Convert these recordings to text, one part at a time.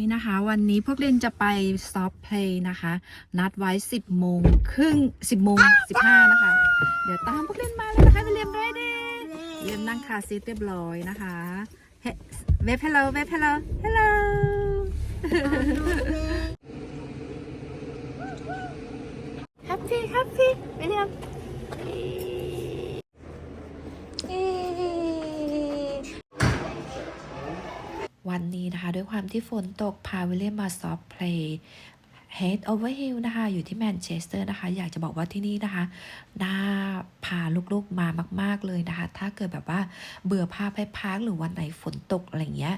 นี่นะคะ วันนี้พวกเรนจะไปซอฟเพลย์นะคะ นัดไว้ 10โมงครึ่ง10โมง15 นะคะ เดี๋ยวตามพวกเรนมาเลยนะคะไปเรียนได้เด้เรียนนั่งคาซีทเรียบร้อยนะคะเฮ้เว็บ hello เว็บ hello hello แฮปปี้แฮปปี้ไปเรียนเย้ วันนี้นะคะ ด้วยความที่ฝนตกพาวิลเลียมมาซอฟเพลย์ Head Over Hill นะคะ อยู่ที่แมนเชสเตอร์นะคะ อยากจะบอกว่าที่นี่นะคะ น่าพาลูกๆมามาก ๆ เลยนะคะ ถ้าเกิดแบบว่าเบื่อพาไปพักหรือวันไหนฝนตก อะไรเงี้ย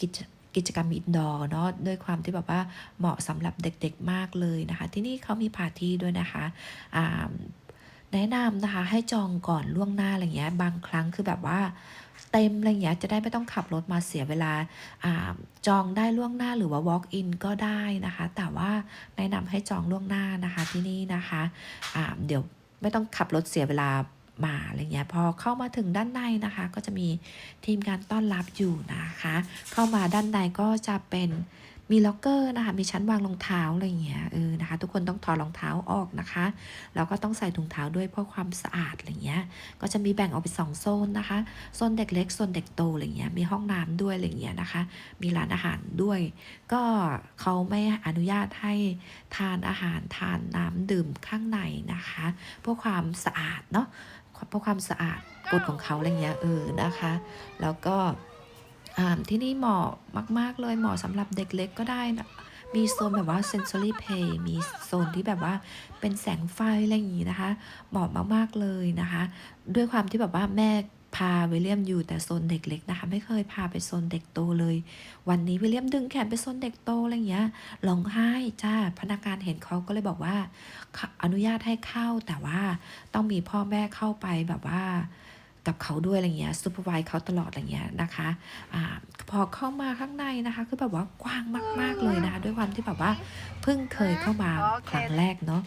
กิจกิจกรรมอินดอร์เนาะด้วยความที่แบบว่าเหมาะสำหรับเด็กๆมากเลยนะคะ ที่นี่เขามีปาร์ตี้ด้วยนะคะอ่าแนะนำนะคะให้จองก่อนล่วงหน้าอะไรเงี้ยบางครั้งคือแบบว่า เต็มอะไรเงี้ยจะได้ไม่ต้องขับรถมาเสียเวลาอาจองได้ล่วงหน้าหรือว่า walk in ก็ได้นะคะ แต่ว่าแนะนำให้จองล่วงหน้านะคะที่นี่นะคะเดี๋ยวไม่ต้องขับรถเสียเวลามาอะไรเงี้ยพอเข้ามาถึงด้านในนะคะ ก็จะมีทีมงานต้อนรับอยู่นะคะ เข้ามาด้านในก็จะเป็น มีล็อกเกอร์นะคะ มีชั้นวางรองเท้าอะไรอย่างเงี้ย เออ นะคะ ทุกคนต้องถอดรองเท้าออกนะคะ แล้วก็ต้องใส่ถุงเท้าด้วยเพื่อความสะอาดอะไรเงี้ย ก็จะมีแบ่งออกเป็นสองโซนนะคะ โซนเด็กเล็ก โซนเด็กโตอะไรเงี้ย มีห้องน้ำด้วยอะไรเงี้ยนะคะ มีร้านอาหารด้วย ก็เขาไม่อนุญาตให้ทานอาหารทานน้ำดื่มข้างในนะคะ เพื่อความสะอาดเนาะ เพื่อความสะอาดกฎของเขาอะไรเงี้ย เออ นะคะ แล้วก็ ที่นี่เหมาะมาก ๆ เลยเหมาะสำหรับเด็กเล็กก็ได้นะมีโซนแบบว่า sensory play มีโซนที่แบบว่าเป็นแสงไฟอะไรอย่างงี้นะคะ เหมาะมาก ๆ เลยนะคะ ด้วยความที่แบบว่าแม่พาวิลเลียมอยู่แต่โซนเด็กเล็กนะคะ ไม่เคยพาไปโซนเด็กโตเลย วันนี้วิลเลียมดึงแขนไปโซนเด็กโตอะไรอย่างเงี้ยร้องไห้จ้าพนักงานเห็นเขาก็เลยบอกว่า อนุญาตให้เข้าแต่ว่าต้องมีพ่อแม่เข้าไปแบบว่า กับเขาด้วยอะไรเงี้ยซูเปอร์ไวเขาตลอดอะไรเงี้ยนะคะอ่าพอเข้ามาข้างในนะคะคือแบบว่ากว้างมาก ๆเลยนะคะด้วยความที่แบบว่าเพิ่งเคยเข้ามาครั้งแรกเนาะ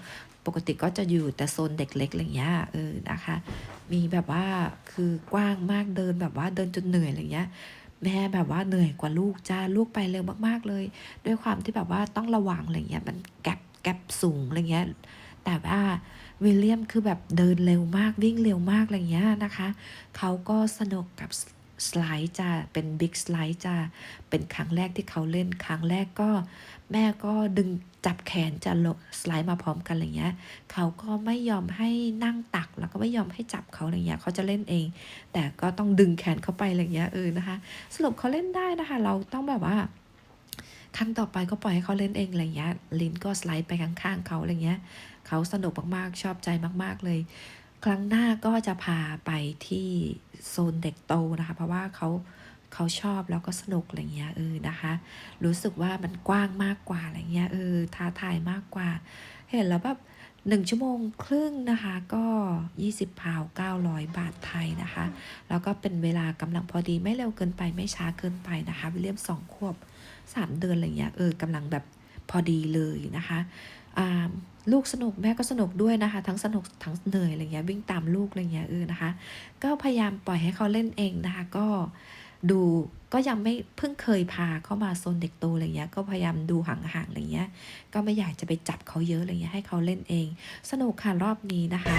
ปกติก็จะอยู่แต่โซนเด็กเล็กอะไรเงี้ยเออนะคะ มีแบบว่าคือกว้างมากเดินแบบว่าเดินจนเหนื่อยอะไรเงี้ยแม่แบบว่าเหนื่อยกว่าลูกจ้าลูกไปเร็วมากๆเลย ด้วยความที่แบบว่าต้องระวังอะไรเงี้ยมันแกลบแกลบสูงอะไรเงี้ยแต่ว่า วิลเลียมคือแบบเดินเร็วมากวิ่งเร็วมากอะไรเงี้ยนะคะ เขาก็สนุกกับสไลด์จ้าเป็นบิ๊กสไลด์จ้าเป็นครั้งแรกที่เขาเล่นครั้งแรกก็ แม่ก็ดึงจับแขนจะลงสไลด์มาพร้อมกันอะไรเงี้ย เขาก็ไม่ยอมให้นั่งตักแล้วก็ไม่ยอมให้จับเขาอะไรเงี้ยเขาจะเล่นเอง แต่ก็ต้องดึงแขนเข้าไปอะไรเงี้ยเออนะคะ สรุปเขาเล่นได้นะคะ เราต้องแบบว่า ครั้งต่อไปก็ปล่อยให้เขาเล่นเองอะไรเงี้ยลินก็สไลด์ไปข้างๆเขาอะไรเงี้ยเขาสนุกมากๆชอบใจมากๆเลย ครั้งหน้าก็จะพาไปที่โซนเด็กโตนะคะ เพราะว่าเขาเขาชอบแล้วก็สนุกอะไรเงี้ยเออนะคะ รู้สึกว่ามันกว้างมากกว่าอะไรเงี้ยเออท้าทายมากกว่า เห็นแล้วแบบ หนึ่งชั่วโมงครึ่งนะคะก็ 20พาว900 บาทไทยนะคะ แล้วก็เป็นเวลากำลังพอดีไม่เร็วเกินไปไม่ช้าเกินไปนะคะวิลเลียมสองขวบสามเดือนอะไรเงี้ยเออกำลังแบบพอดีเลยนะคะอ่าลูกสนุกแม่ก็สนุกด้วยนะคะ ทั้งสนุกทั้งเหนื่อยอะไรเงี้ยวิ่งตามลูกอะไรเงี้ยเออนะคะ ก็พยายามปล่อยให้เขาเล่นเองนะคะก็ ดูก็ยังไม่เพิ่งเคยพาเข้ามาโซนเด็กโตอะไรเงี้ย ก็พยายามดูห่างๆอะไรเงี้ย ก็ไม่อยากจะไปจับเขาเยอะอะไรเงี้ยให้เขาเล่นเอง สนุกค่ะรอบนี้นะคะ